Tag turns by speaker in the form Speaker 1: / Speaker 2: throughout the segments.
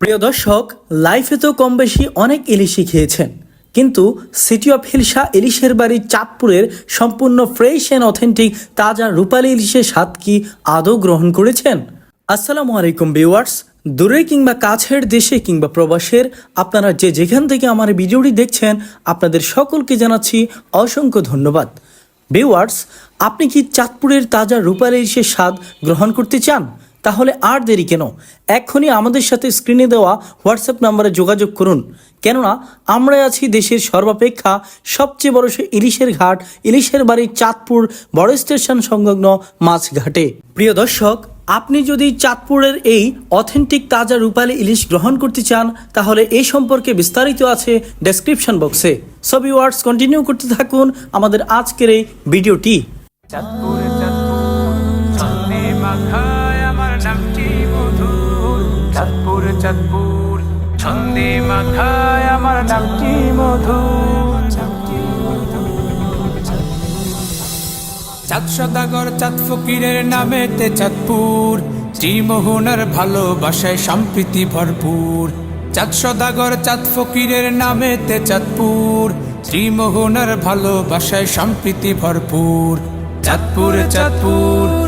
Speaker 1: প্রিয় দর্শক লাইফে তো কম বেশি অনেক ইলিশই খেয়েছেন। কিন্তু সিটি অফ হিলসা ইলিশের বাড়ি চাঁদপুরের সম্পূর্ণ ফ্রেশ অ্যান্ড অথেন্টিক তাজা রূপালী ইলিশের স্বাদ কি আদৌ গ্রহণ করেছেন? আসসালামু আলাইকুম ভিউয়ার্স দূরে কিংবা কাছের দেশে কিংবা প্রবাসের, আপনারা যে যেখান থেকে আমার ভিডিওটি দেখছেন, আপনাদের সকলকে জানাচ্ছি অসংখ্য ধন্যবাদ। ভিউয়ার্স আপনি কি চাঁদপুরের তাজা রূপালী ইলিশের স্বাদ গ্রহণ করতে চান? তাহলে আর দেরি কেন? এক্ষুনি আমাদের সাথে স্ক্রিনে দেওয়া হোয়াটসঅ্যাপ নাম্বারে যোগাযোগ করুন। কেননা আমরা আছি দেশের সর্বাপেক্ষা সবচেয়ে বড় সে ইলিশের ঘাট, ইলিশের বাড়ি চাঁদপুর বড় স্টেশন সংলগ্ন মাছঘাটে। প্রিয় দর্শক, আপনি যদি চাঁদপুরের এই অথেন্টিক তাজা রূপালী ইলিশ গ্রহণ করতে চান, তাহলে এই সম্পর্কে বিস্তারিত আছে ডেসক্রিপশন বক্সে সবই ওয়ার্ডস কন্টিনিউ করতে থাকুন আমাদের আজকের এই ভিডিওটি
Speaker 2: চাঁদপুর নামটি মধুর চাঁদপুর চাঁদপুর, ছন্দে মাখায় আমার নামটি মধুর চাঁদ সদাগর, চাঁদ ফকিরের চাঁদপুর শ্রীমোহনার ভালোবাসায় সম্প্রীতি ভরপুর। চাঁদ সদাগর, চাঁদ ফকিরের নামে নামেতে চাঁদপুর শ্রীমোহনার ভালোবাসায় সম্প্রীতি ভরপুর। চাঁদপুর চাঁদপুর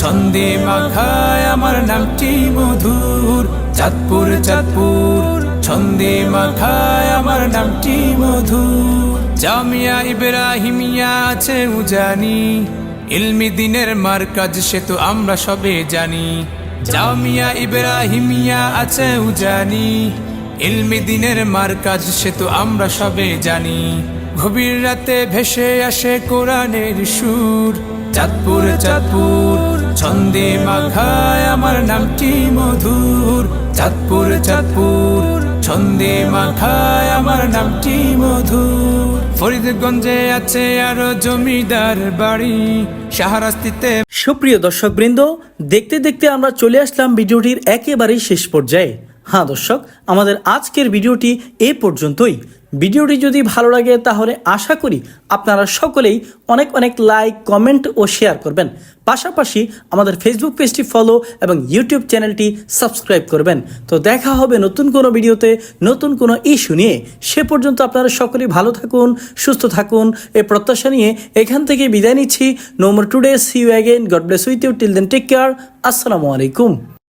Speaker 2: ছন্দে মাখায় আমার নামটি মধুর, চাঁদপুর চাঁদপুর। ছন্দে মাখায় আমার নামটি মধুর। জামিয়া ইব্রাহিমিয়া আছে উজানি, ইলমি দিনের মার্কাজ সে তো আমরা সবে জানি। জামিয়া ইব্রাহিমিয়া আছে উজানি, ইলমি দিনের মার্কাজ সে তো আমরা সবে জানি। গভীর রাতে ভেসে আসে কোরআনের সুর, চাঁদপুর চাঁদপুর। ছন্দে মাখায় আমার নামটি মধুর, চাঁদপুর চাঁদপুর। ছন্দে মাখায় আমার নামটি মধুর। ফরিদগঞ্জে আছে আরও জমিদার বাড়ি সাহারাস্তিতে
Speaker 1: সুপ্রিয় দর্শকবৃন্দ, দেখতে দেখতে আমরা চলে আসলাম ভিডিওটির একেবারেই শেষ পর্যায়ে। হ্যাঁ দর্শক, আমাদের আজকের ভিডিওটি এ পর্যন্তই। ভিডিওটি যদি ভালো লাগে তাহলে আশা করি আপনারা সকলেই অনেক অনেক লাইক, কমেন্ট ও শেয়ার করবেন। পাশাপাশি আমাদের ফেসবুক পেজটি ফলো এবং ইউটিউব চ্যানেলটি সাবস্ক্রাইব করবেন। তো দেখা হবে নতুন কোনো ভিডিওতে, নতুন কোনো ইস্যু নিয়ে। সে পর্যন্ত আপনারা সকলেই ভালো থাকুন, সুস্থ থাকুন। এ প্রত্যাশা নিয়ে এখান থেকে বিদায় নিচ্ছি। নোমর today see you again God bless with you till then take care আসসালামু আলাইকুম।